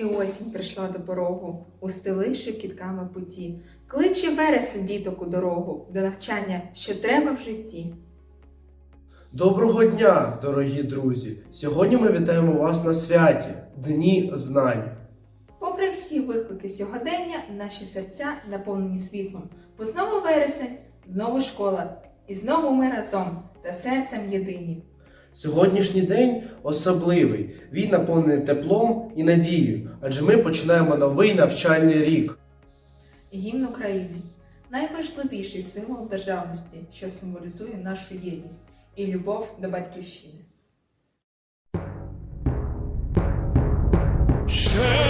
і осінь прийшла до порогу, устеливши кітками путі. Кличе вересень діток у дорогу, до навчання, що треба в житті. Доброго дня, дорогі друзі! Сьогодні ми вітаємо вас на святі Дні знань. Попри всі виклики сьогодення, наші серця наповнені світлом. Бо знову вересень, знову школа, і знову ми разом та серцем єдині. Сьогоднішній день особливий. Він наповнений теплом і надією, адже ми починаємо новий навчальний рік. Гімн України найважливіший символ державності, що символізує нашу єдність і любов до батьківщини. Ще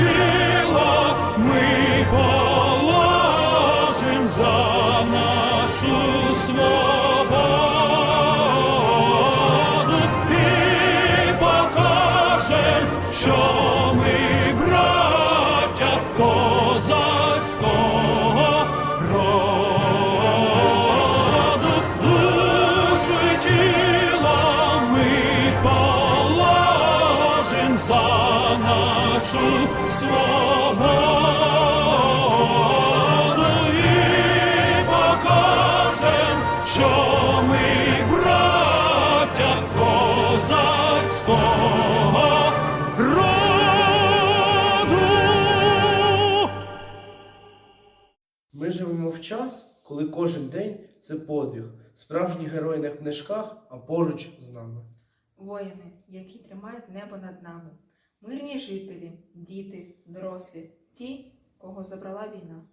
Jesus. Нашу свободу і покажем, що ми браття козацького роду. Ми живемо в час, коли кожен день це подвиг. Справжні герої не в книжках, а поруч з нами. Воїни, які тримають небо над нами, мирні жителі, діти, дорослі, ті, кого забрала війна.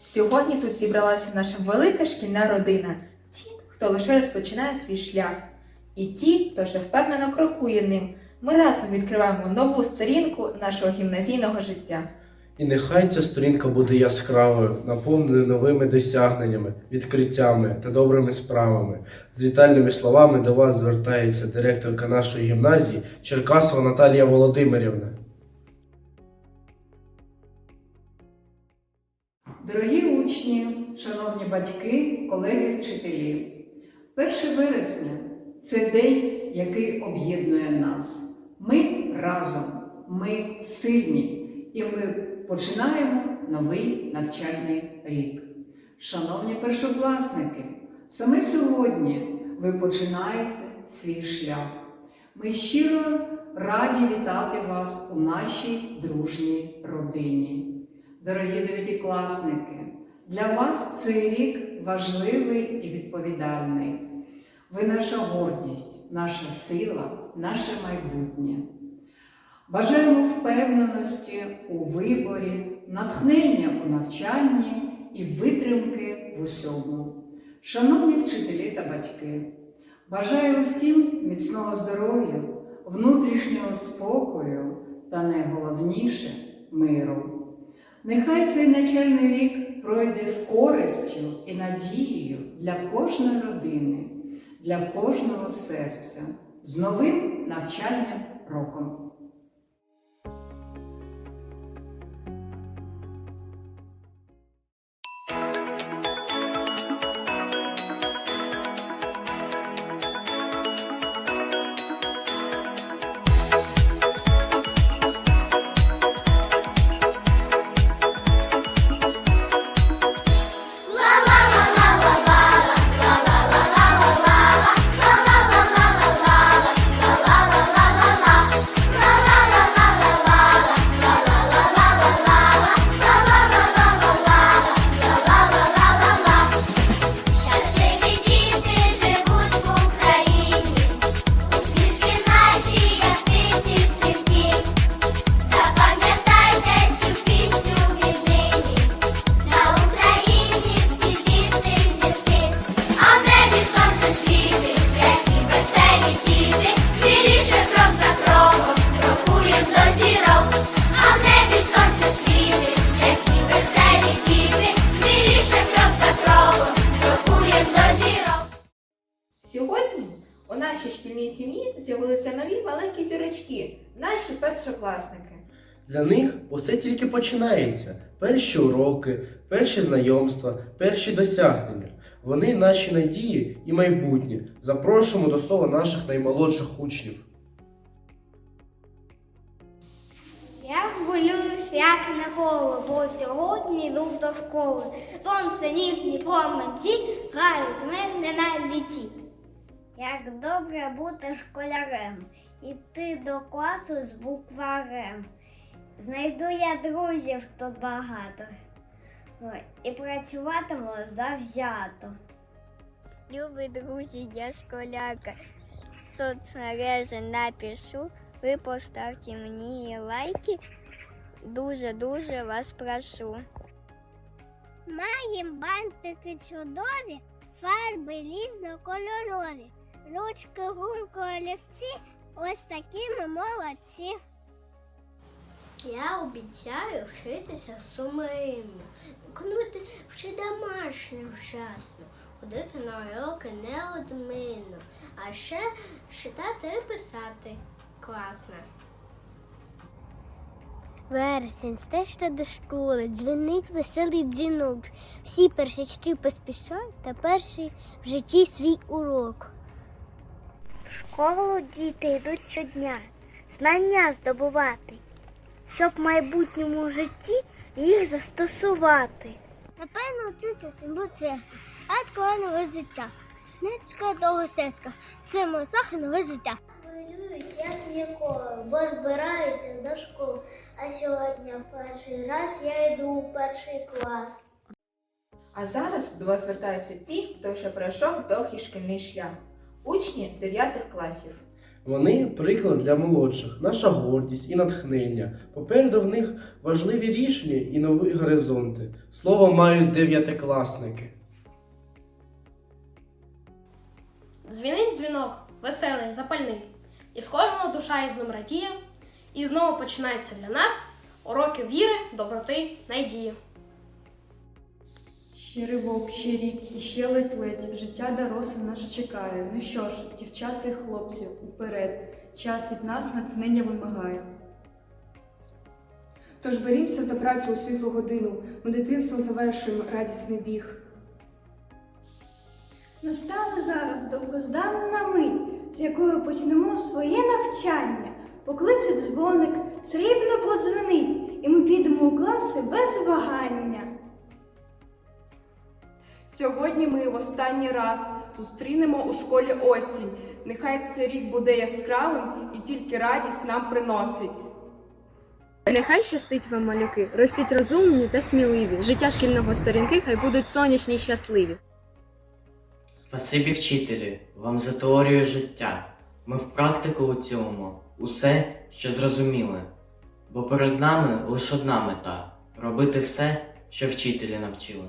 Сьогодні тут зібралася наша велика шкільна родина. Ті, хто лише розпочинає свій шлях, і ті, хто вже впевнено крокує ним. Ми разом відкриваємо нову сторінку нашого гімназійного життя. І нехай ця сторінка буде яскравою, наповненою новими досягненнями, відкриттями та добрими справами. З вітальними словами до вас звертається директорка нашої гімназії Черкасова Наталія Володимирівна. Дорогі учні, шановні батьки, колеги, вчителі, 1 вересня це день, який об'єднує нас. Ми разом, ми сильні, і ми починаємо новий навчальний рік. Шановні першокласники, саме сьогодні ви починаєте свій шлях. Ми щиро раді вітати вас у нашій дружній родині. Дорогі дев'ятикласники, для вас цей рік важливий і відповідальний. Ви наша гордість, наша сила, наше майбутнє. Бажаємо впевненості у виборі, натхнення у навчанні і витримки в усьому. Шановні вчителі та батьки, бажаю всім міцного здоров'я, внутрішнього спокою та найголовніше миру. Нехай цей начальний рік пройде з користю і надією для кожної родини, для кожного серця, з новим навчальним роком. Наші першокласники. Для них усе тільки починається. Перші уроки, перші знайомства, перші досягнення. Вони наші надії і майбутнє. Запрошуємо до слова наших наймолодших учнів. Я хвилююсь, як ніколи, бо сьогодні йду до школи. Сонце, ніжні променці грають в мене на літі. Як добре бути школярем, іти до класу з букварем. Знайду я друзів тут багато і працюватиму завзято. Любі друзі, я школярка. Соцмережі напишу. Ви поставте мені лайки. Дуже-дуже вас прошу. Маємо бантики чудові, фарби різнокольорові. Ручки, гумки, олівці, ось такі ми молодці. Я обіцяю вчитися сумлінно, виконувати ще домашнє вчасно, ходити на уроки неодмінно, а ще читати і писати класно. Вересень стежка до школи, дзвенить веселий дзвінок. Всі першачки поспішають та перший в житті свій урок. В школу діти йдуть щодня, знання здобувати, щоб в майбутньому житті їх застосувати. Напевно, вчитися бути а нове життя. Нецька довго сеска. Це моє нове життя. Хвилююсь, як ніколи, бо збираюся до школи. А сьогодні в перший раз я йду у перший клас. А зараз до вас звертаються ті, хто вже пройшов довгий шкільний шлях. Учні 9 класів. Вони приклад для молодших, наша гордість і натхнення. Попереду в них важливі рішення і нові горизонти. Слово мають дев'ятикласники. Дзвінить дзвінок, веселий, запальний, і в кожного душа із ним радіє, і знову починається для нас уроки віри, доброти, надії. Ще ривок, ще рік і ще ледь-ледь. Життя доросле нас чекає. Ну що ж, дівчата і хлопці, уперед. Час від нас натхнення вимагає. Тож берімося за працю у світлу годину. Ми дитинство завершуємо радісний біг. Настане зараз довгозданна мить, з якою почнемо своє навчання. Покличе дзвоник, срібно подзвонить, і ми підемо у класи без вагання. Сьогодні ми в останній раз зустрінемо у школі осінь. Нехай цей рік буде яскравим і тільки радість нам приносить. Нехай щастить вам, малюки, ростіть розумні та сміливі. Життя шкільного сторінки хай будуть сонячні й щасливі. Спасибі вчителі, вам за теорію життя. Ми в практику оцілимо усе, що зрозуміли. Бо перед нами лише одна мета робити все, що вчителі навчили.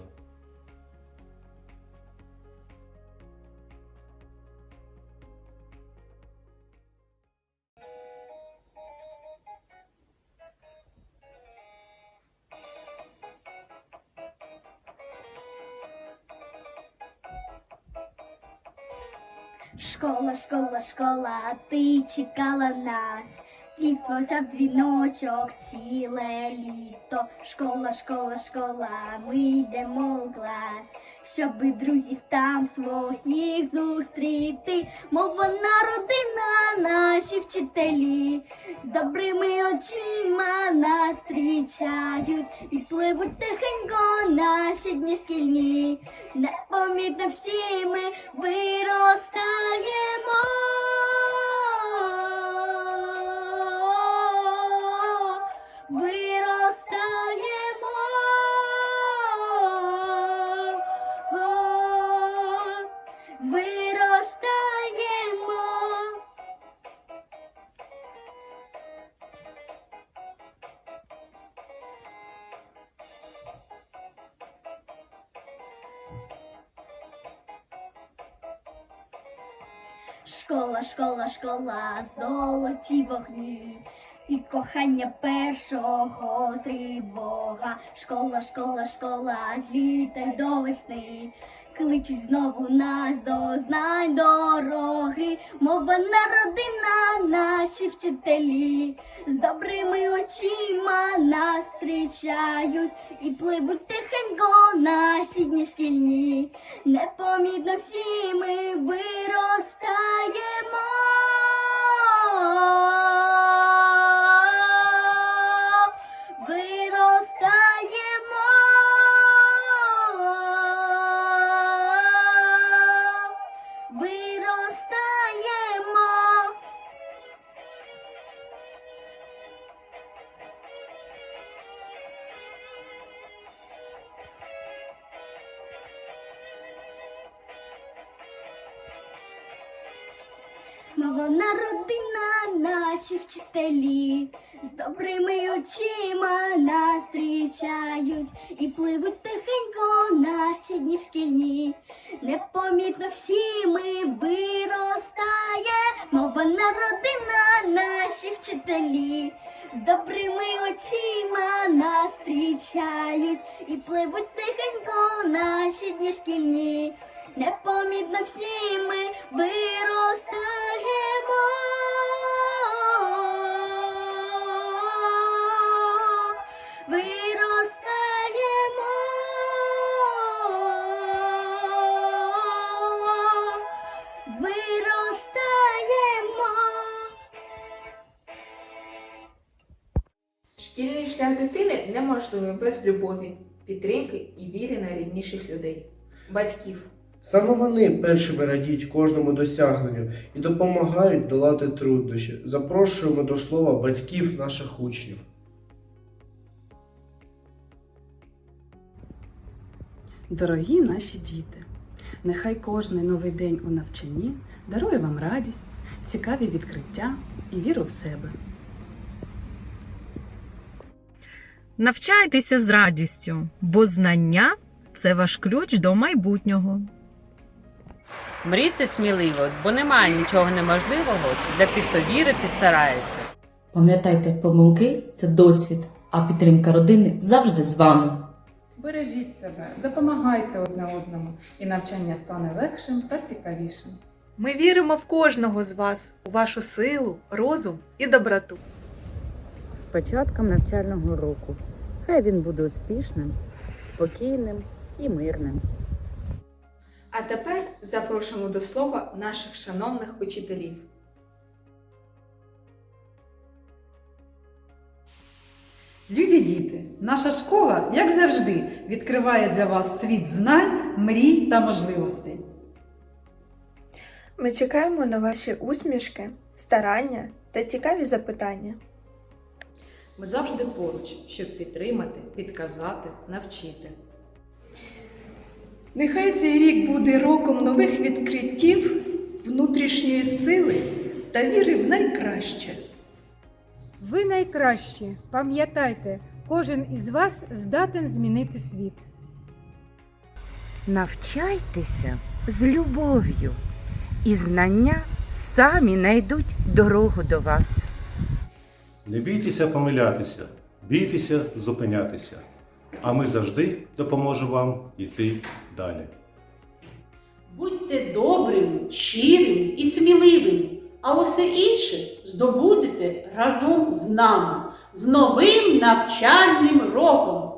Школа, школа, школа, ти чекала нас. І звучав дзвіночок ціле літо. Школа, школа, школа, ми йдемо в клас, щоби друзів там своїх зустріти. Мов вона родина, наші вчителі, з добрими очима нас зустрічають, відпливуть тихенько наші дні шкільні. Непомітно всі ми виростаємо. Виростаємо. Школа, школа, школа, золоті вогні. І кохання першого тривога. Школа, школа, школа, з літа до весни. кличуть знову нас до знань дороги. Мова народина, наші вчителі, з добрими очима нас зустрічають і пливуть тихенько наші дні шкільні. Непомітно всі ми виростаємо. Вчителі, з добрими очима нас зустрічають і пливуть тихенько наші дні шкільні. Непомітно всі ми виростає, мова родина, наші вчителі, з добрими очима нас зустрічають і пливуть тихенько наші дні шкільні. Непомітно всі ми виростаємо. Виростаємо. Шлях дитини неможливий без любові, підтримки і віри найрідніших людей, батьків. Саме вони першими радіють кожному досягненню і допомагають долати труднощі. Запрошуємо до слова батьків наших учнів. Дорогі наші діти, нехай кожний новий день у навчанні дарує вам радість, цікаві відкриття і віру в себе. Навчайтеся з радістю, бо знання це ваш ключ до майбутнього. Мрійте сміливо, бо немає нічого неможливого для тих, хто вірить і старається. Пам'ятайте, помилки це досвід, а підтримка родини завжди з вами. Бережіть себе, допомагайте одне одному, і навчання стане легшим та цікавішим. Ми віримо в кожного з вас, у вашу силу, розум і доброту. З початком навчального року. Хай він буде успішним, спокійним і мирним. А тепер запрошуємо до слова наших шановних учителів. Любі діти, наша школа, як завжди, відкриває для вас світ знань, мрій та можливостей. Ми чекаємо на ваші усмішки, старання та цікаві запитання. Ми завжди поруч, щоб підтримати, підказати, навчити. Нехай цей рік буде роком нових відкриттів, внутрішньої сили та віри в найкраще. Ви найкращі. Пам'ятайте, кожен із вас здатен змінити світ. Навчайтеся з любов'ю, і знання самі найдуть дорогу до вас. Не бійтеся помилятися, бійтеся зупинятися. А ми завжди допоможемо вам йти далі. Будьте добрим, щирим і сміливим, а усе інше здобудете разом з нами, з новим навчальним роком.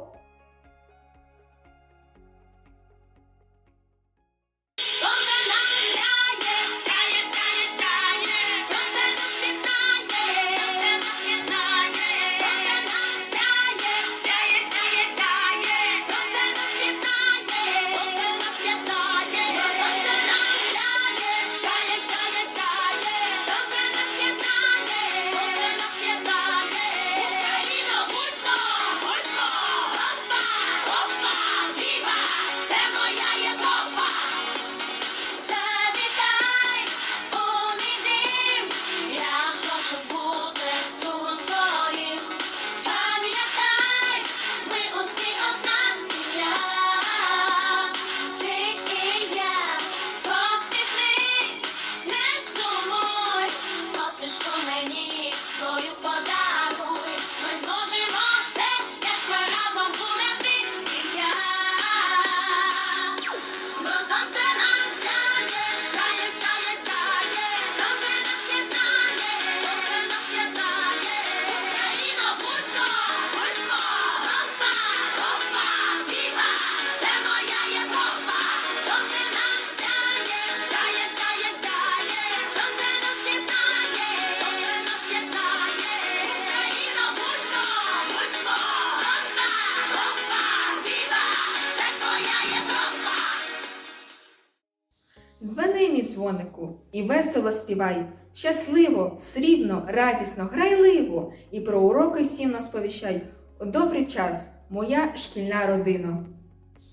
Дзвонику і весело співай. Щасливо, срібно, радісно, грайливо, і про уроки сімно сповіщай. У добрий час, моя шкільна родина.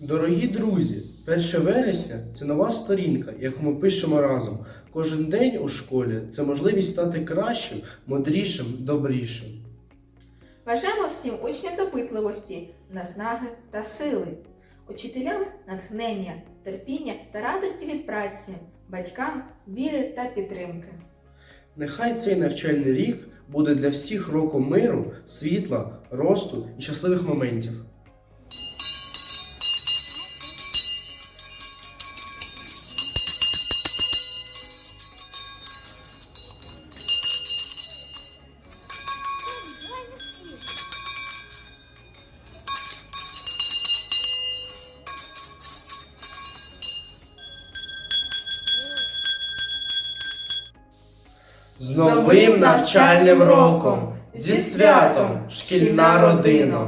Дорогі друзі, 1 вересня це нова сторінка, яку ми пишемо разом. Кожен день у школі це можливість стати кращим, мудрішим, добрішим. Бажаємо всім учням допитливості, наснаги та сили, учителям натхнення, терпіння та радості від праці, батькам віри та підтримки. Нехай цей навчальний рік буде для всіх роком миру, світла, росту і щасливих моментів. Новим навчальним роком! Зі святом, шкільна родина!